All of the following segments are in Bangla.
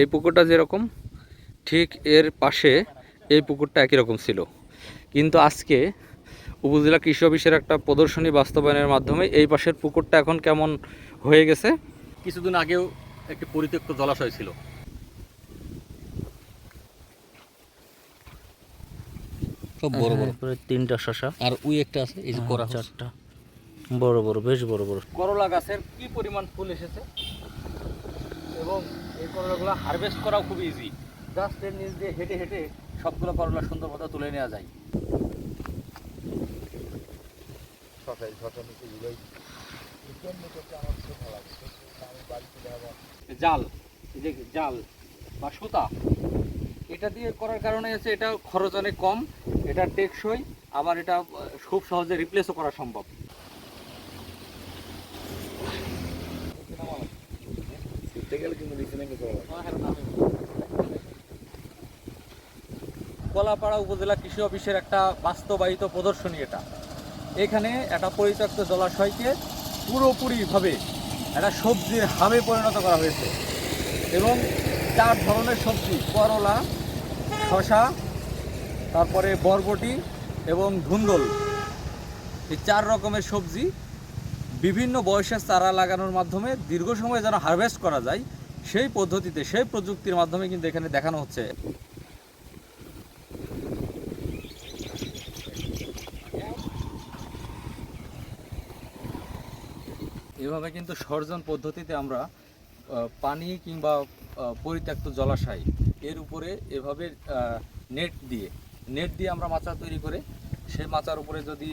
এই পুকুরটা যেরকম ঠিক এর পাশে এই পুকুরটা একই রকম ছিল। কিন্তু আজকে উপজেলা কৃষি অফিসের একটা প্রদর্শনী বাস্তবায়নের মাধ্যমে এই পাশের পুকুরটা এখন কেমন হয়ে গেছে? কিছুদিন আগেও একটি পরিত্যক্ত জলাশয় ছিল। সব বড় বড়। হ্যাঁ, তিনটা শশা। আর ওই একটা আছে এই যে করা চারটা। বড় বড় বেশ বড় বড়। করলা গাছের কি পরিমাণ ফুল এসেছে? এবং এই করলাগুলো হারভেস্ট করাও খুব ইজি জাস্ট এর নিচ দিয়ে হেঁটে হেঁটে সবগুলো করলা সুন্দর মতো তুলে নেওয়া যায়। জাল এই যে জাল বা সুতা এটা দিয়ে করার কারণে হচ্ছে এটা খরচ অনেক কম এটা টেকসই আবার এটা খুব সহজে রিপ্লেসও করা সম্ভব। কলাপাড়া উপজেলা কৃষি অফিসের একটা বাস্তবায়িত প্রদর্শনী এটা। এখানে একটা পরিত্যক্ত জলাশয়কে পুরোপুরিভাবে একটা সবজির হাবে পরিণত করা হয়েছে এবং চার ধরনের সবজি, করলা শশা তারপরে বরবটি এবং ধুন্দল। এই চার রকমের সবজি বিভিন্ন বয়সের চারা লাগানোর মাধ্যমে দীর্ঘ সময় যেন হারভেস্ট করা যায়, সেই পদ্ধতিতে, সেই প্রযুক্তির মাধ্যমে কিন্তু এখানে দেখানো হচ্ছে। এভাবে কিন্তু সর্জন পদ্ধতিতে আমরা পানি কিংবা পরিত্যক্ত জলাশয় এর উপরে এভাবে নেট দিয়ে নেট দিয়ে আমরা মাচা তৈরি করে সেই মাচার উপরে যদি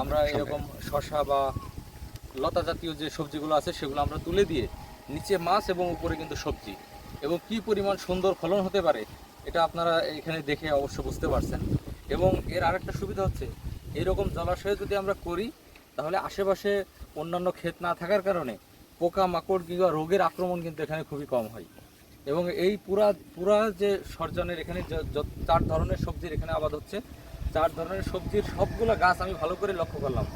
আমরা এরকম শশা বা লতা জাতীয় যে সবজিগুলো আছে সেগুলো আমরা তুলে দিয়ে নিচে মাছ এবং উপরে কিন্তু সবজি। এবং কি পরিমাণ সুন্দর ফলন হতে পারে এটা আপনারা এখানে দেখে অবশ্য বুঝতে পারছেন। এবং এর আরেকটা সুবিধা হচ্ছে এরকম জলাশয়ে যদি আমরা করি তাহলে আশেপাশে অন্যান্য ক্ষেত না থাকার কারণে পোকা মাকড় কিংবা রোগের আক্রমণ কিন্তু এখানে খুবই কম হয়। এবং এই পুরা পুরা যে সরজনের এখানে চার ধরনের সবজির এখানে আবাদ হচ্ছে। চার ধরনের সবজির সবগুলো গাছ আমি ভালো করে লক্ষ্য করলাম।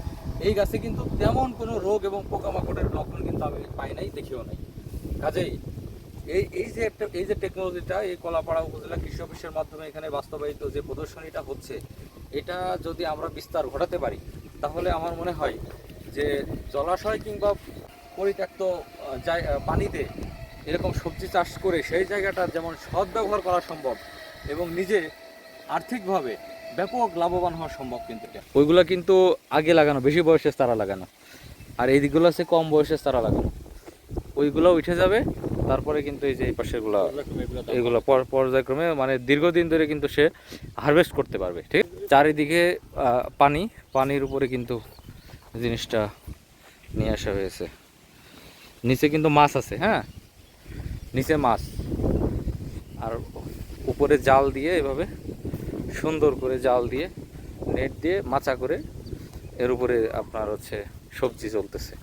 এই গাছে কিন্তু তেমন কোনো রোগ এবং পোকামাকড়ের লক্ষণ কিন্তু আমি পাই নাই, দেখিও নাই। কাজেই এই এই যে একটা এই যে টেকনোলজিটা এই কলাপাড়া উপজেলা কৃষি অফিসের মাধ্যমে এখানে বাস্তবায়িত যে প্রদর্শনীটা হচ্ছে, এটা যদি আমরা বিস্তার ঘটাতে পারি, তাহলে আমার মনে হয় যে জলাশয় কিংবা পরিত্যক্ত পানিতে এরকম সবজি চাষ করে সেই জায়গাটা যেমন সদ্ব্যবহার করা সম্ভব এবং নিজে আর্থিকভাবে ব্যাপক লাভবান হওয়া সম্ভব কিন্তু ওইগুলো কিন্তু আগে লাগানো, বেশি বয়সের তারা লাগানো। আর এই দিকগুলো আছে কম বয়সের তারা লাগানো। ওইগুলো উঠে যাবে, তারপরে কিন্তু এই যে এই পাশেরগুলো, এগুলো পর- পর্যায়ক্রমে মানে দীর্ঘদিন ধরে কিন্তু সে হারভেস্ট করতে পারবে, ঠিক? চারিদিকে পানি, পানির উপরে কিন্তু জিনিসটা নিয়ে আসা হয়েছে। নিচে কিন্তু মাছ আছে হ্যাঁ? নিচে মাছ। আর উপরে জাল দিয়ে এভাবে সুন্দর করে জাল দিয়ে নেট দিয়ে মাচা করে এর উপরে আপনার হচ্ছে সবজি চলতেছে।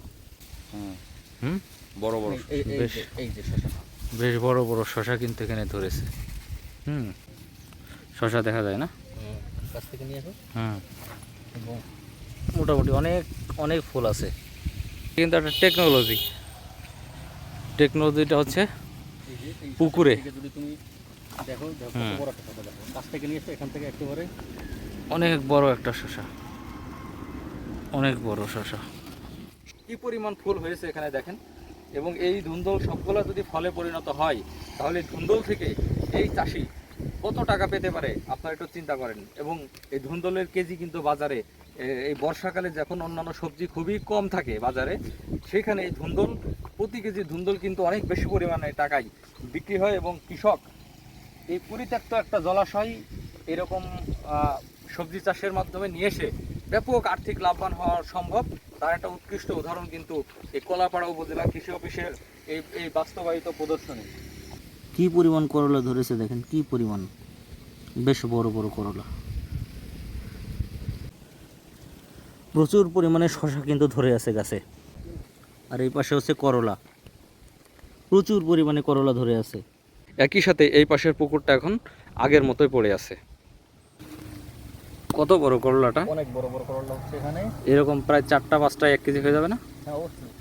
হুম। বড় বড় বেশ। বেশ বড় বড় শশা কিন্তু এখানে ধরেছে। হুম? শশা দেখা যায় না? হুম মোটামুটি অনেক অনেক ফুল আছে। কিন্তু একটা টেকনোলজি টেকনোলজিটা হচ্ছে পুকুরে। শশা থেকে যদি তুমি দেখো দেখো কত হুম। বড় একটা শশা দেখো। কাছ থেকে নিয়ে এসো এখান থেকে একেবারে। অনেক বড় একটা শশা। অনেক বড় শশা। কি পরিমাণ ফুল হয়েছে এখানে দেখেন? এবং এই ধুন্দল সবগুলো যদি ফলে পরিণত হয় তাহলে ধুন্দল থেকে এই চাষি কত টাকা পেতে পারে? আপনারা একটু চিন্তা করেন। এবং এই ধুন্দলের কেজি কিন্তু বাজারে এই বর্ষাকালে যখন অন্যান্য সবজি খুবই কম থাকে বাজারে সেখানে এই ধুন্দল প্রতি কেজি ধুন্দল কিন্তু অনেক বেশি পরিমাণে টাকায় বিক্রি হয় এবং কৃষক এই পরিত্যক্ত একটা জলাশয় এরকম সবজি চাষের মাধ্যমে নিয়ে এসে ব্যাপক আর্থিক লাভবান হওয়া সম্ভব। তার একটা উৎকৃষ্ট উদাহরণ কিন্তু এই কলাপাড়া উপজেলা কৃষি অফিসের এই এই বাস্তবায়িত প্রদর্শনী। কি পরিমাণ করলা ধরেছে দেখেন, কি পরিমাণ? বেশ বড় বড় করলা। প্রচুর পরিমাণে শশা কিন্তু ধরে আছে গাছে। আর এই পাশে হচ্ছে করলা। প্রচুর পরিমাণে করলা ধরে আছে। একই সাথে এই পাশের পুকুরটা এখন আগের মতোই পড়ে আছে। কত বড় করলাটা? অনেক বড় বড় করলা হচ্ছে এখানে। এরকম প্রায় চারটা পাঁচটা এক কেজি হয়ে যাবে না? হ্যাঁ অবশ্যই।